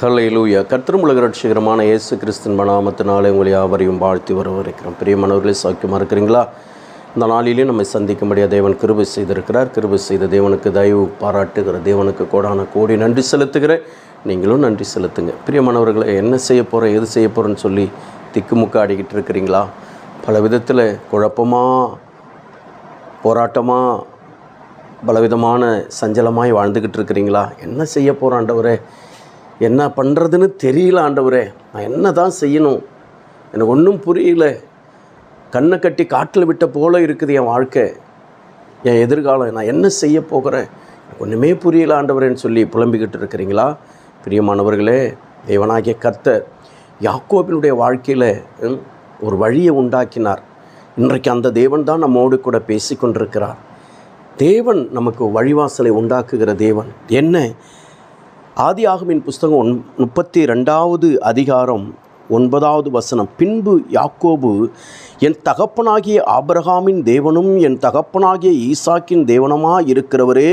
ஹல்லேலூயா. கர்த்தரும் உலக ரட்சிகரமான இயேசு கிறிஸ்தின் மனாமத்தினாலே உங்களை யாவரையும் வாழ்த்தி வரவிருக்கிறோம் பிரியமானவர்களே சௌக்கியமாக இருக்கிறீங்களா? இந்த நாளிலே நம்மை சந்திக்கும்படியாக தேவன் கிருபை செய்திருக்கிறார். கிருபை செய்த தேவனுக்கு தயவு பாராட்டுகிற தேவனுக்கு கோடான கோடி நன்றி செலுத்துகிறேன் நீங்களும் நன்றி செலுத்துங்க. பிரியமானவர்களை என்ன செய்ய போகிறேன் எது செய்ய போகிறேன்னு சொல்லி திக்குமுக்காடிக்கிட்டு இருக்கிறீங்களா? பல விதத்தில் குழப்பமாக போராட்டமாக பலவிதமான சஞ்சலமாய் வாழ்ந்துக்கிட்டு இருக்கிறீங்களா? என்ன செய்ய போகிறோம் என்ன பண்ணுறதுன்னு தெரியல ஆண்டவரே. நான் என்ன தான் செய்யணும்? எனக்கு ஒன்றும் புரியல. கண்ணை கட்டி காட்டில் விட்ட போல இருக்குது என் வாழ்க்கை. என் எதிர்காலம் நான் என்ன செய்ய போகிறேன்? எனக்கு ஒன்றுமே புரியல ஆண்டவரேன்னு சொல்லி புலம்பிக்கிட்டு இருக்கிறீங்களா? பிரியமானவர்களே தேவனாகிய கர்த்தர் யாக்கோபினுடைய வாழ்க்கையில் ஒரு வழியை உண்டாக்கினார். இன்றைக்கு அந்த தேவன் தான் நம்மோடு கூட பேசி கொண்டிருக்கிறார் தேவன் நமக்கு வழிவாசலை உண்டாக்குகிற தேவன். என்ன? ஆதியாகமின் புஸ்தகம் ஒன் முப்பத்தி ரெண்டாவது அதிகாரம் ஒன்பதாவது வசனம். பின்பு யாக்கோபு என் தகப்பனாகிய ஆபரகாமின் தேவனும் என் தகப்பனாகிய ஈசாக்கின் தேவனமாக இருக்கிறவரே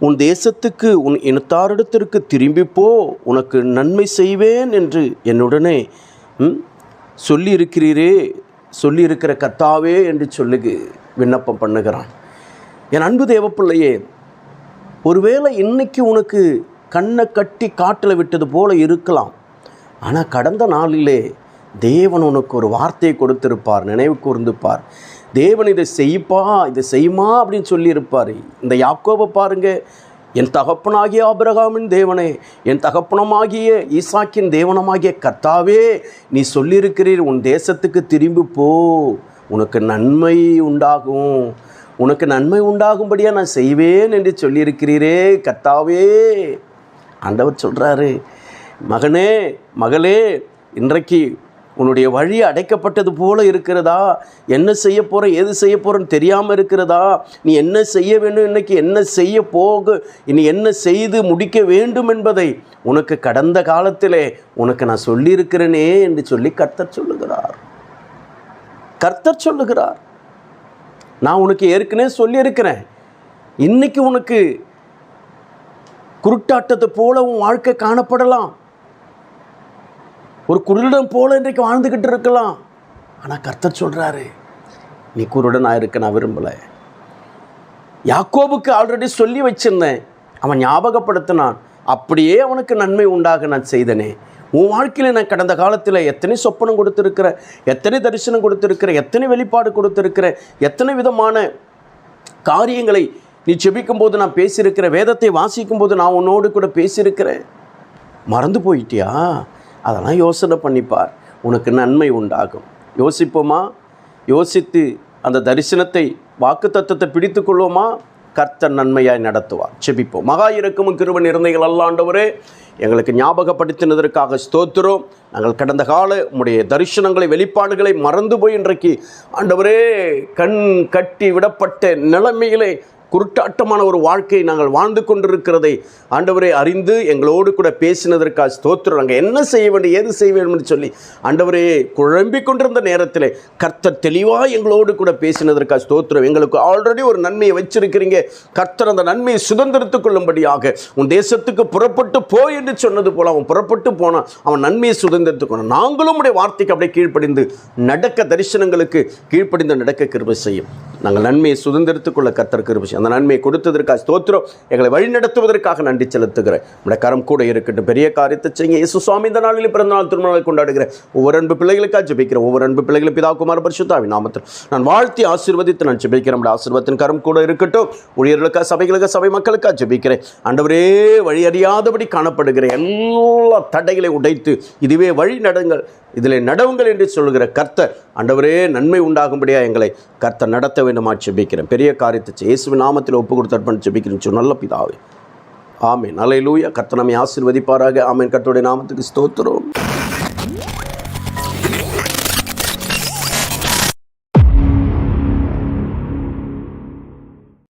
உன் தேசத்துக்கு உன் இனத்தாரிடத்திற்கு திரும்பிப்போ உனக்கு நன்மை செய்வேன் என்று என்னுடனே ம், சொல்லியிருக்கிறீரே சொல்லியிருக்கிற கத்தாவே என்று சொல்லி விண்ணப்பம் பண்ணுகிறான். என் அன்பு தேவப்பிள்ளையே ஒருவேளை இன்னைக்கு உனக்கு கண்ணை கட்டி காட்டில் விட்டது போல இருக்கலாம். ஆனால் கடந்த நாளிலே தேவன் உனக்கு ஒரு வார்த்தையை கொடுத்திருப்பார் நினைவு கூர்ந்துப்பார். தேவன் இதை செய்ப்பா இதை செய்யுமா அப்படின்னு சொல்லியிருப்பார். இந்த யாக்கோவை பாருங்கள் என் தகப்பனாகிய ஆபிரகாமின் தேவனே என் தகப்பனமாகிய ஈசாக்கின் தேவனமாகிய கர்த்தாவே நீ சொல்லியிருக்கிறீர் உன் தேசத்துக்கு திரும்பி போ. உனக்கு நன்மை உண்டாகும். உனக்கு நன்மை உண்டாகும்படியாக நான் செய்வேன் என்று சொல்லியிருக்கிறீரே கர்த்தாவே. ஆண்டவர் சொல்கிறாரு மகனே மகளே இன்றைக்கு உன்னுடைய வழி அடைக்கப்பட்டது போல இருக்கிறதா? என்ன செய்ய போகிற எது செய்ய போகிறன்னு தெரியாமல் இருக்கிறதா? நீ என்ன செய்ய வேண்டும்? இன்னைக்கு என்ன செய்ய போக? இனி என்ன செய்து முடிக்க வேண்டும் என்பதை உனக்கு கடந்த காலத்திலே உனக்கு நான் சொல்லியிருக்கிறேனே என்று சொல்லி கர்த்தர் சொல்லுகிறார். கர்த்தர் சொல்லுகிறார். நான் உனக்கு ஏற்கனவே சொல்லியிருக்கிறேன். இன்றைக்கி உனக்கு குருட்டாட்டத்தை போல உன் வாழ்க்கை காணப்படலாம். ஒரு குருடன் போல இன்றைக்கு வாழ்ந்துக்கிட்டு இருக்கலாம். ஆனால் கர்த்தர் சொல்கிறாரு நீ குருடனாக இருக்க நான் விரும்பலை. யாக்கோபுக்கு ஆல்ரெடி சொல்லி வச்சிருந்தேன். அவன் ஞாபகப்படுத்தினான் அப்படியே அவனுக்கு நன்மை உண்டாக நான் செய்தனே. உன் வாழ்க்கையில் நான் கடந்த காலத்தில் எத்தனை சொப்பனம் கொடுத்துருக்கிறேன் எத்தனை தரிசனம் கொடுத்துருக்கிறேன் எத்தனை வெளிப்பாடு கொடுத்துருக்கிறேன் எத்தனை விதமான காரியங்களை நீ செபிக்கும் போது நான் பேசியிருக்கிற வேதத்தை வாசிக்கும் போது நான் உன்னோடு கூட பேசியிருக்கிறேன். மறந்து போயிட்டியா? அதெல்லாம் யோசனை பண்ணிப்பார். உனக்கு நன்மை உண்டாகும். யோசிப்போமா? யோசித்து அந்த தரிசனத்தை வாக்கு தத்துவத்தை பிடித்து கொள்வோமா? கர்த்தர் நன்மையாய் நடத்துவார். செபிப்போம். மகா இறக்கமும் கிருபன் இருந்தைகள் அல்லாண்டவரே எங்களுக்கு ஞாபகப்படுத்தினதற்காக ஸ்தோத்திரம். நாங்கள் கடந்த கால உடைய தரிசனங்களை வெளிப்பாடுகளை மறந்து போய் இன்றைக்கு ஆண்டவரே கண் கட்டி விடப்பட்ட நிலைமையிலே குருட்டாட்டமான ஒரு வாழ்க்கையை நாங்கள் வாழ்ந்து கொண்டிருக்கிறதை ஆண்டவரை அறிந்து எங்களோடு கூட பேசினதற்காக ஸ்தோத்திரம். நாங்கள் என்ன செய்ய வேண்டும் ஏது செய்ய வேண்டும் என்று சொல்லி ஆண்டவரே குழம்பிக் கொண்டிருந்த நேரத்தில் கர்த்தர் தெளிவாக எங்களோடு கூட பேசினதற்காக ஸ்தோத்திரம். எங்களுக்கு ஆல்ரெடி ஒரு நன்மையை வச்சிருக்கிறீங்க. கர்த்தர் அந்த நன்மையை சுதந்திரத்துக் கொள்ளும்படியாக உன் தேசத்துக்கு புறப்பட்டு போ என்று சொன்னது போல அவன் புறப்பட்டு போனான் அவன் நன்மையை சுதந்திரத்துக் நாங்களும் உடைய வார்த்தைக்கு அப்படியே கீழ்ப்படிந்து நடக்க தரிசனங்களுக்கு கீழ்ப்படிந்து நடக்க கிருபை செய்யும். நாங்கள் நன்மையை சுதந்திரத்துக்குள்ள கர்த்தர் கிருபை செய்யும். அந்த நன்மை கொடுத்ததற்காக ஸ்தோத்திரம். எங்களை வழிநடத்துவதற்காக நன்றி செலுத்துகிறேன். நம்முடைய கரம் கூட இருக்கட்டும். பெரிய காரியத்தை செய்யுங்க. இயேசு சுவாமி இந்த நாளில் பிறந்த நாள் திருமணங்களை கொண்டாடுகிறேன். ஒவ்வொரு அன்பு பிள்ளைகளுக்காக ஜெபிக்கிறேன். ஒவ்வொரு அன்பு பிள்ளைகளும் பிதா குமார பரிசுத்தாவி நாமத்தில். நான் வாழ்த்தி ஆசீர்வதித்து நான் ஜெபிக்கிறேன். நம்முடைய ஆசீர்வாதத்தின் கரம் கூட இருக்கட்டும். ஊழியர்களுக்காக சபைகளுக்காக சபை மக்களுக்காக ஜெபிக்கிறேன். ஆண்டவரே வழி அறியாதபடி காணப்படுகிற எல்லா தடைகளை உடைத்து இதுவே வழி நடங்கள். இதில் நடவுங்கள் என்று சொல்கிற கர்த்தர் ஆண்டவரே நன்மை உண்டாகும்படியா எங்களை கர்த்தர் நடத்த வேண்டுமா செபிக்கிறேன் பெரிய காரியத்தை செய். இயேசுவின் நாமத்தில் ஒப்பு கொடுத்து அர்ப்பணம் ஜெபிக்கிறேன் நல்ல பிதாவே. ஆமென். அலையிலூயா லூயா நம்மை ஆசீர்வதிப்பாராக. ஆமேன். கர்த்தருடைய நாமத்துக்கு ஸ்தோத்திரம்.